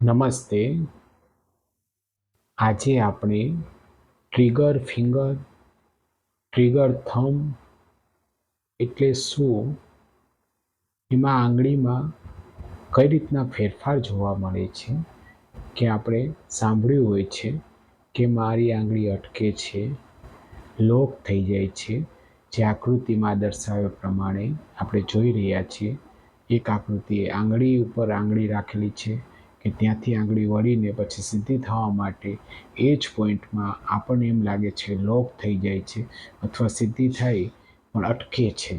નમસ્તે. આજે આપણે ટ્રિગર ફિંગર ટ્રિગર થમ એટલે શું, એમાં આંગળીમાં કઈ રીતના ફેરફાર જોવા મળે છે, કે આપણે સાંભળ્યું હોય છે, કે મારી આંગળી અટકે છે, લોક થઈ જાય છે, જે આકૃતિમાં દર્શાવ્યા પ્રમાણે આપણે જોઈ રહ્યા છીએ. એક આકૃતિ આંગળી ઉપર આંગળી રાખેલી છે કે ત્યાંથી આંગળી વળીને પછી સીધી થવા માટે એ જ પોઈન્ટમાં આપણને એમ લાગે છે લોક થઈ જાય છે અથવા સીધી થાય પણ અટકે છે.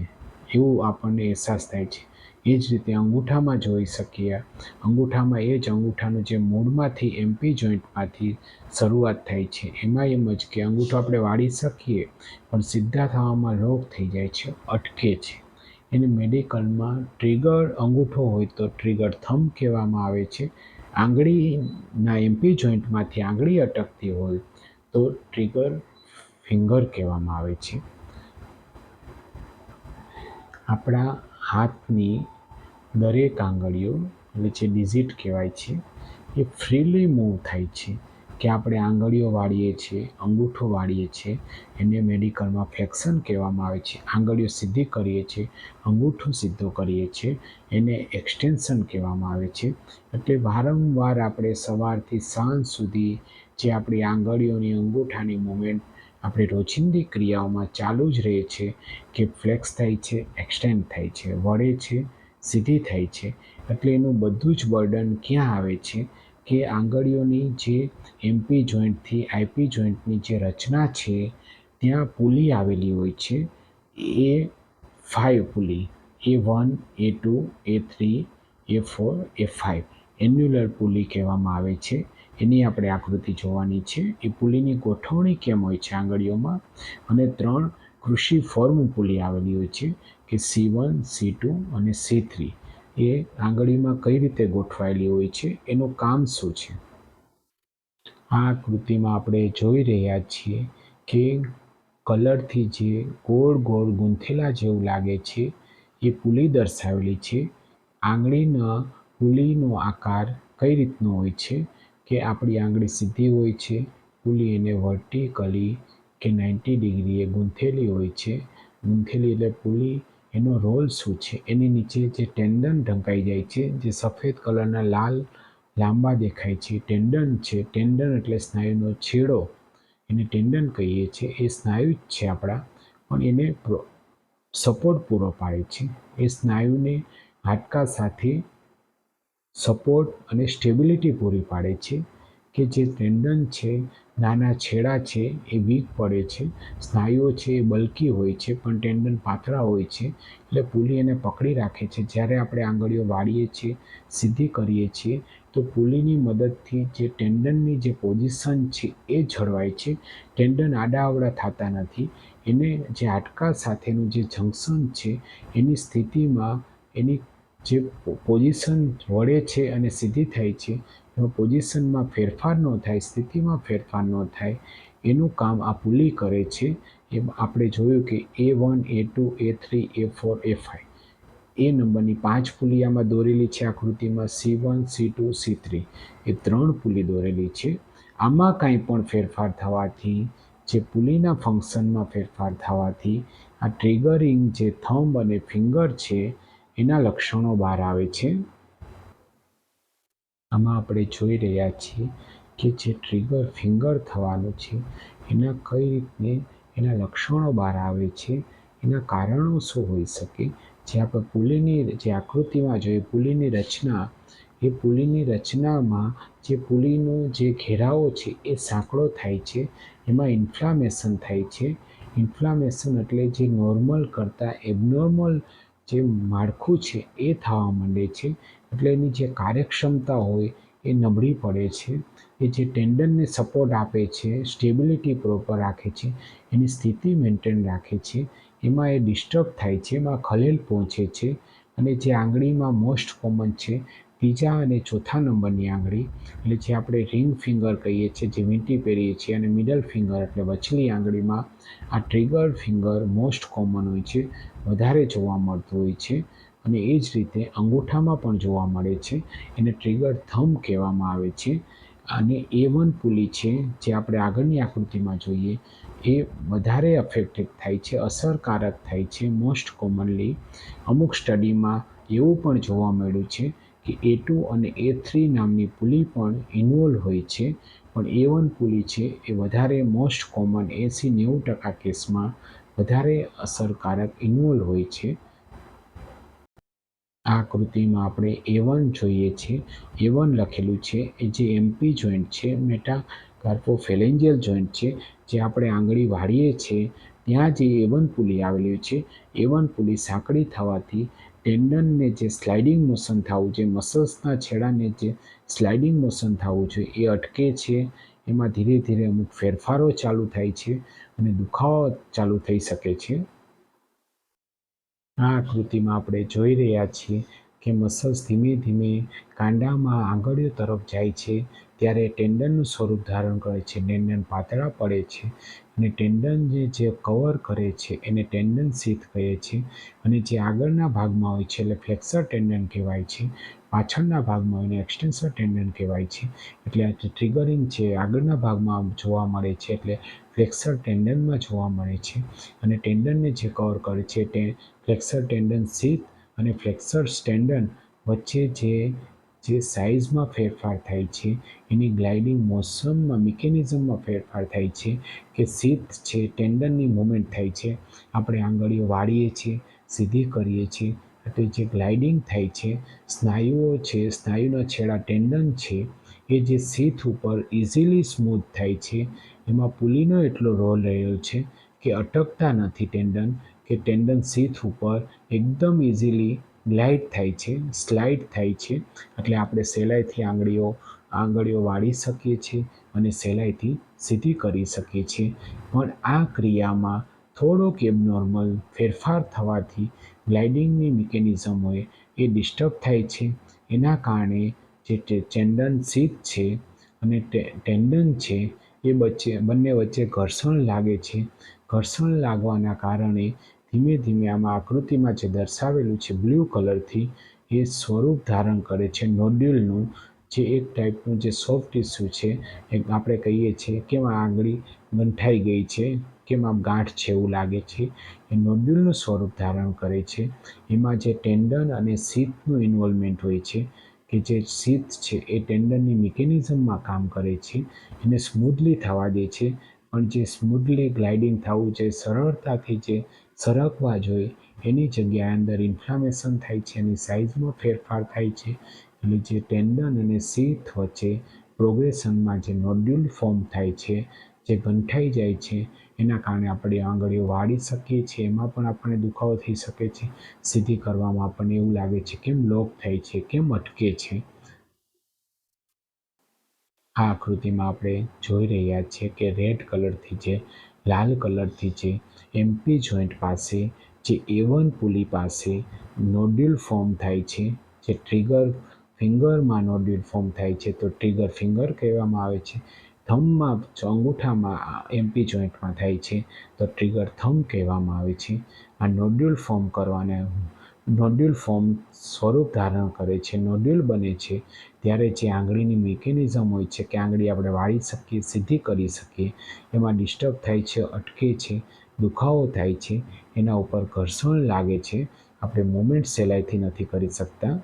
એવું આપણને અહેસાસ થાય છે. એ જ રીતે અંગૂઠામાં જોઈ શકીએ અંગૂઠામાં એ જ અંગૂઠાનું જે મૂળમાંથી એમપી જોઈન્ટમાંથી શરૂઆત થાય છે. એમાં એમ જ કે અંગૂઠો આપણે વાળી શકીએ પણ સીધા થવામાં લોક થઈ જાય છે, અટકે છે. એને મેડિકલમાં ટ્રિગર અંગૂઠો હોય તો ટ્રિગર થંબ કહેવામાં આવે છે. આંગળીના એમપી જોઈન્ટમાંથી આંગળી અટકતી હોય તો ટ્રિગર ફિંગર કહેવામાં આવે છે. આપણા હાથની દરેક આંગળીઓ, એટલે જે ડિઝિટ કહેવાય છે, એ ફ્રીલી મૂવ થાય છે. કે આપણે આંગળીઓ વાળીએ છીએ, અંગૂઠો વાળીએ છીએ, એને મેડિકલમાં ફ્લેક્શન કહેવામાં આવે છે. આંગળીઓ સીધી કરીએ છીએ, અંગૂઠો સીધો કરીએ છીએ, એને એક્સટેન્શન કહેવામાં આવે છે. એટલે વારંવાર આપણે સવારથી સાંજ સુધી જે આપણી આંગળીઓની અંગૂઠાની મુમેન્ટ આપણી રોજિંદી ક્રિયાઓમાં ચાલુ જ રહે છે કે ફ્લેક્સ થાય છે, એક્સટેન્ડ થાય છે, વળે છે, સીધી થાય છે. એટલે એનું બધું જ બર્ડન ક્યાં આવે છે? કે આંગળીઓની જે એમપી જોઈન્ટથી આઈપી જોઈન્ટની જે રચના છે, ત્યાં પુલી આવેલી હોય છે. A five pulley. A one A two A three A four A five annular pulley કહેવામાં આવે છે. એની આપણે આકૃતિ જોવાની છે. એ પુલીની ગોઠવણી કેમ હોય છે આંગળીઓમાં? અને ત્રણ કૃષિ ફોર્મ પુલી આવેલી હોય છે, કે સી વન સી ટુ અને સી થ્રી એ આંગળીમાં કઈ રીતે ગોઠવાયેલી હોય છે, એનું કામ શું છે? આ આકૃતિમાં આપણે જોઈ રહ્યા છીએ કે કલરથી જે ગોળ ગોળ ગૂંથેલા જેવું લાગે છે, એ પુલી દર્શાવેલી છે. આંગળીના પુલીનો આકાર કઈ રીતનો હોય છે કે આપણી આંગળી સીધી હોય છે પુલી એને વર્ટિકલી કે નાઇન્ટી ડિગ્રીએ ગૂંથેલી હોય છે. ગૂંથેલી એટલે પુલી એનો રોલ શું છે? એની નીચે જે ટેન્ડન ઢંકાઈ જાય છે, જે સફેદ કલરના લાલ, લાંબા દેખાય છે. ટેન્ડન છે ટેન્ડન એટલે સ્નાયુનો છેડો. એને ટેન્ડન કહીએ છીએ. એ સ્નાયુ જ છે આપણા, પણ એને સપોર્ટ પૂરો પાડે છે. એ સ્નાયુને હાડકા સાથે સપોર્ટ અને સ્ટેબિલિટી પૂરી પાડે છે કે જે ટેન્ડન છે નાના છેડા છે, એ વીક પડે છે. સ્નાયુઓ છે, એ બલ્કી હોય છે, પણ ટેન્ડન પાતળા હોય છે. એટલે પુલી એને પકડી રાખે છે. જ્યારે આપણે આંગળીઓ વાળીએ છીએ, સીધી કરીએ છીએ, તો પુલીની મદદથી જે ટેન્ડનની જે પોઝિશન છે, એ જળવાય છે. ટેન્ડન આડાઅવળા થતા નથી. એને જે હાડકા સાથેનું જે જંકશન છે, એની સ્થિતિમાં એની જે પોઝિશન વળે છે અને સીધી થાય છે પોઝિશનમાં ફેરફાર ન થાય, સ્થિતિમાં ફેરફાર ન થાય, એનું કામ આ પુલી કરે છે. એ આપણે જોયું કે A one A two A three A four A five એ નંબરની પાંચ પુલી આમાં દોરેલી છે આકૃતિમાં C one C two C three એ ત્રણ પુલી દોરેલી છે. આમાં કાંઈ પણ ફેરફાર થવાથી, જે પુલીના ફંક્શનમાં ફેરફાર થવાથી, આ ટ્રિગરિંગ જે થંબ અને ફિંગર છે, એના લક્ષણો બહાર આવે છે. આમાં આપણે જોઈ રહ્યા છીએ કે જે ટ્રિગર ફિંગર થવાનું છે, એના કઈ રીતને એના લક્ષણો બહાર આવે છે, એના કારણો શું હોઈ શકે? જે આપણે પુલીની જે આકૃતિમાં જોઈએ, પુલીની રચના, એ પુલીની રચનામાં જે પુલીનો જે ઘેરાવો છે, એ સાંકડો થાય છે, એમાં ઇન્ફ્લામેશન થાય છે. ઇન્ફ્લામેશન એટલે જે નોર્મલ કરતાં એબનોર્મલ જે માળખું છે, એ થવા માંડે છે. એટલે એની જે કાર્યક્ષમતા હોય એ નબળી પડે છે. એ જે ટેન્ડનને સપોર્ટ આપે છે સ્ટેબિલિટી પ્રોપર રાખે છે, એની સ્થિતિ મેન્ટેન રાખે છે, એમાં એ ડિસ્ટર્બ થાય છે, એમાં ખલેલ પહોંચે છે અને જે આંગળીમાં મોસ્ટ કોમન છે, ત્રીજા અને ચોથા નંબરની આંગળી, એટલે જે આપણે રિંગ ફિંગર કહીએ છીએ, જે વીંટી પહેરીએ છીએ અને મિડલ ફિંગર એટલે વચલી આંગળીમાં, આ ટ્રિગર ફિંગર મોસ્ટ કોમન હોય છે, વધારે જોવા મળતું હોય છે. અને એ જ રીતે અંગૂઠામાં પણ જોવા મળે છે. એને ટ્રિગર થંબ કહેવામાં આવે છે. અને એ વન પુલી છે, જે આપણે આગળની આકૃતિમાં જોઈએ, એ વધારે અફેક્ટેડ થાય છે, અસરકારક થાય છે મોસ્ટ કોમનલી અમુક સ્ટડીમાં એવું પણ જોવા મળ્યું છે કે એ ટુ અને એ થ્રી નામની પુલી પણ ઇન્વોલ્વ હોય છે. પણ એ વન પુલી છે, એ વધારે મોસ્ટ કોમન એંસી નેવું ટકા કેસમાં વધારે અસરકારક ઇન્વોલ્વ હોય છે. આ આકૃતિમાં આપણે એ વન જોઈએ છીએ. એ વન લખેલું છે એ જે એમપી જોઈન્ટ છે મેટા કાર્પોફેલેન્જિયલ જોઈન્ટ છે, જે આપણે આંગળી વાળીએ છીએ, ત્યાં જે એ વન પુલી આવેલી છે એ વન પુલી સાંકડી થવાથી ટેન્ડનને જે સ્લાઇડિંગ મોશન થવું જોઈએ મસલ્સના છેડાને જે સ્લાઇડિંગ મોશન થવું જોઈએ, એ અટકે છે. એમાં ધીરે ધીરે અમુક ફેરફારો ચાલુ થાય છે અને દુખાવો ચાલુ થઈ શકે છે. આ આકૃતિમાં આપણે જોઈ રહ્યા છીએ કે મસલ્સ ધીમે ધીમે કાંડામાં આંગળીઓ તરફ જાય છે. ત્યારે ટેન્ડનનું સ્વરૂપ ધારણ કરે છે. ટેન્ડન પાતળા પડે છે અને ટેન્ડન જે જે કવર કરે છે એને ટેન્ડન સીથ કહે છે અને જે આગળના ભાગમાં હોય છે એટલે ફ્લેક્સર ટેન્ડન કહેવાય છે. પાછળના ભાગમાં એને એક્સટેન્સર ટેન્ડન કહેવાય છે. એટલે આ ટ્રિગરિંગ છે આગળના ભાગમાં જોવા મળે છે એટલે ફ્લેક્સર ટેન્ડનમાં જોવા મળે છે અને ટેન્ડનને જે કવર કરે છે તે ફ્લેક્સર ટેન્ડન સીથ અને ફ્લેક્સર સ્ટેન્ડન વચ્ચે જે જે સાઇઝમાં ફેરફાર થાય છે, એની ગ્લાઇડિંગ મોશનમાં મિકેનિઝમમાં ફેરફાર થાય છે કે સીથ છે ટેન્ડનની મૂવમેન્ટ થાય છે, આપણે આંગળીઓ વાળીએ છીએ, સીધી કરીએ છીએ એટલે જે ગ્લાઇડિંગ થાય છે, સ્નાયુઓ છે, સ્નાયુના છેડા ટેન્ડન છે, એ જે સીથ ઉપર ઇઝીલી સ્મૂથ થાય છે, એમાં પુલીનો એટલો રોલ રહ્યો છે કે અટકતા નથી ટેન્ડન કે ટેન્ડન સીથ ઉપર એકદમ ઇઝીલી ગ્લાઇડ થાય છે, સ્લાઇડ થાય છે, એટલે આપણે સહેલાઈથી આંગળીઓ આંગળીઓ વાળી શકીએ છીએ અને સહેલાઈથી સીધી કરી શકીએ છીએ. પણ આ ક્રિયામાં થોડોક એબનોર્મલ ફેરફાર થવાથી ગ્લાઇડિંગની મિકેનિઝમ હોય એ ડિસ્ટર્બ થાય છે. એના કારણે જે ટેન્ડન સીથ છે અને ટેન્ડન છે, એ વચ્ચે બંને વચ્ચે ઘર્ષણ લાગે છે. ઘર્ષણ લાગવાના કારણે ધીમે ધીમે આમાં આકૃતિમાં જે દર્શાવેલું છે બ્લુ કલરથી, એ સ્વરૂપ ધારણ કરે છે નોડ્યુલનું, જે એક ટાઈપનું જે સોફ્ટ ટિશ્યુ છે, એક આપણે કહીએ છીએ આ આંગળી ગંઠાઈ ગઈ છે, કેમ આમ ગાંઠ છે એવું લાગે છે, એ નોડ્યુલનું સ્વરૂપ ધારણ કરે છે. એમાં જે ટેન્ડન અને શીતનું ઇન્વોલ્વમેન્ટ હોય છે, કે જે શીત છે એ ટેન્ડનની મિકેનિઝમમાં કામ કરે છે, એને સ્મૂથલી થવા દે છે. પણ જે સ્મૂથલી ગ્લાઇડિંગ થવું, જે સરળતાથી જે સરકવા જોઈએ. એની જગ્યાએ અંદર ઇન્ફ્લામેશન થાય છે, એની સાઇઝમાં ફેરફાર થાય છે. એટલે જે ટેન્ડન અને સીથ વચ્ચે પ્રોગ્રેશનમાં જે નોડ્યુલ ફોર્મ થાય છે, જે ગંઠાઈ જાય છે, એના કારણે આપણે આંગળીઓ વાળી શકીએ છીએ. એમાં પણ આપણને દુખાવો થઈ શકે છે. સીધી કરવામાં આપણને એવું લાગે છે કેમ લોક થાય છે, કેમ અટકે છે. આ આકૃતિમાં આપણે જોઈ રહ્યા છીએ કે રેડ કલરથી જે લાલ કલરથી જે એમપી જોઈન્ટ પાસે, જે એ વન પુલી પાસે નોડ્યુલ ફોર્મ થાય છે, જે ટ્રિગર ફિંગરમાં નોડ્યુલ ફોર્મ થાય છે, તો ટ્રિગર ફિંગર કહેવામાં આવે છે. થમમાં અંગૂઠામાં એમપી જોઈન્ટમાં થાય છે, તો ટ્રિગર થમ કહેવામાં આવે છે. આ નોડ્યુલ ફોર્મ કરવાને નોડ્યુલ ફોર્મ સ્વરૂપ ધારણ કરે છે. નોડ્યુલ બને છે ત્યારે જે આંગળીની મિકેનિઝમ હોય છે કે આંગળી આપણે વાળી શકીએ, સીધી કરી શકીએ, એમાં ડિસ્ટર્બ થાય છે, અટકે છે, દુખાવો થાય છે, એના ઉપર ઘર્ષણ લાગે છે. આપણે મુમેન્ટ સહેલાઈથી નથી કરી શકતા.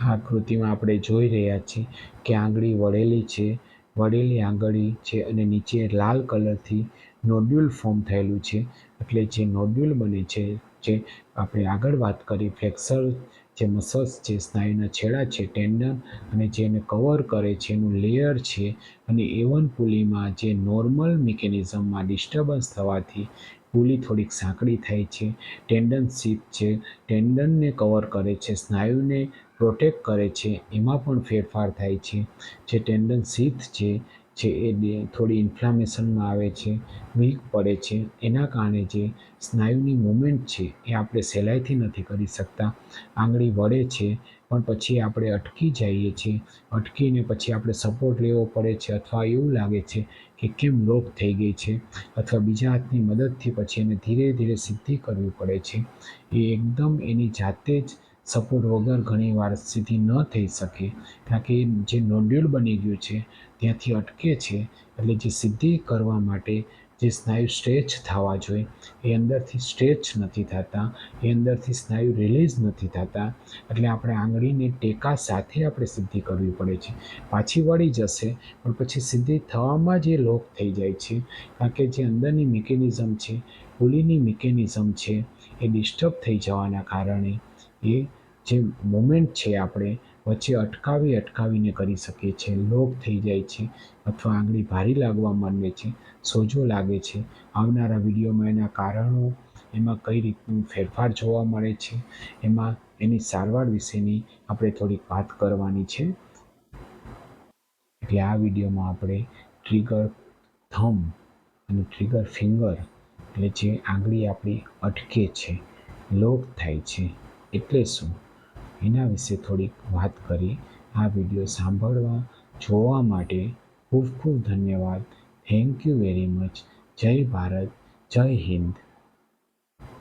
આ આકૃતિમાં આપણે જોઈ રહ્યા છીએ કે આંગળી વળેલી છે, વળેલી આંગળી છે અને નીચે લાલ કલરથી નોડ્યુલ ફોર્મ થયેલું છે. એટલે જે નોડ્યુલ બને છે જે આપણે આગળ વાત કરી ફ્લેક્સર જે મસલ્સ છે સ્નાયુના છેડા છે ટેન્ડન અને જેને કવર કરે છે, એનું લેયર છે અને એવન પુલીમાં જે નોર્મલ મિકેનિઝમમાં ડિસ્ટર્બન્સ થવાથી પુલી થોડીક સાંકડી થાય છે. ટેન્ડન શીપ છે. ટેન્ડનને કવર કરે છે, સ્નાયુને પ્રોટેક્ટ કરે છે. એમાં પણ ફેરફાર થાય છે. જે ટેન્ડન શીથ છે જે એ થોડી ઇન્ફ્લામેશનમાં આવે છે વીક પડે છે, એના કારણે જે સ્નાયુની મૂવમેન્ટ છે એ આપણે સહેલાઈથી નથી કરી શકતા. આંગળી વળે છે, પણ પછી આપણે અટકી જઈએ છીએ. અટકીને પછી આપણે સપોર્ટ લેવો પડે છે અથવા એવું લાગે છે કે કેમ લોક થઈ ગઈ છે અથવા બીજા હાથની મદદથી પછી એને ધીરે ધીરે સિદ્ધિ કરવી પડે છે. એ એકદમ એની જાતે જ સપોર્ટ વગર ઘણીવાર સિદ્ધિ ન થઈ શકે. કારણ કે જે નોડ્યુલ બની ગયું છે, ત્યાંથી અટકે છે, એટલે જે સિદ્ધિ કરવા માટે જે સ્નાયુ સ્ટ્રેચ થવા જોઈએ, એ અંદરથી સ્ટ્રેચ નથી થતા, એ અંદરથી સ્નાયુ રિલીઝ નથી થતા, એટલે આપણે આંગળીને ટેકા સાથે આપણે સિદ્ધિ કરવી પડે છે. પાછી વળી જશે, પણ પછી સિદ્ધિ થવામાં જ એ લોક થઈ જાય છે. કારણ કે જે અંદરની મિકેનિઝમ છે પુલીની મિકેનિઝમ છે, એ ડિસ્ટર્બ થઈ જવાના કારણે એ જે મુમેન્ટ છે આપણે, વચ્ચે અટકાવી અટકાવીને કરી શકીએ છીએ. લોભ થઈ જાય છે અથવા આંગળી ભારી લાગવા માંડે છે, સોજો લાગે છે. આવનારા વિડીયોમાં એના કારણો, એમાં કઈ રીતનું ફેરફાર જોવા મળે છે, એમાં એની સારવાર વિશેની આપણે થોડીક વાત કરવાની છે. એટલે આ વિડીયોમાં આપણે ટ્રિગર થમ અને ટ્રિગર ફિંગર એટલે જે આંગળી આપણી અટકે છે લોક થાય છે એટલે શું? એના વિશે થોડીક વાત કરી, આ વીડિયો સાંભળવા, જોવા માટે ખૂબ ખૂબ ધન્યવાદ. થેન્ક યુ વેરી મચ જય ભારત, જય હિન્દ.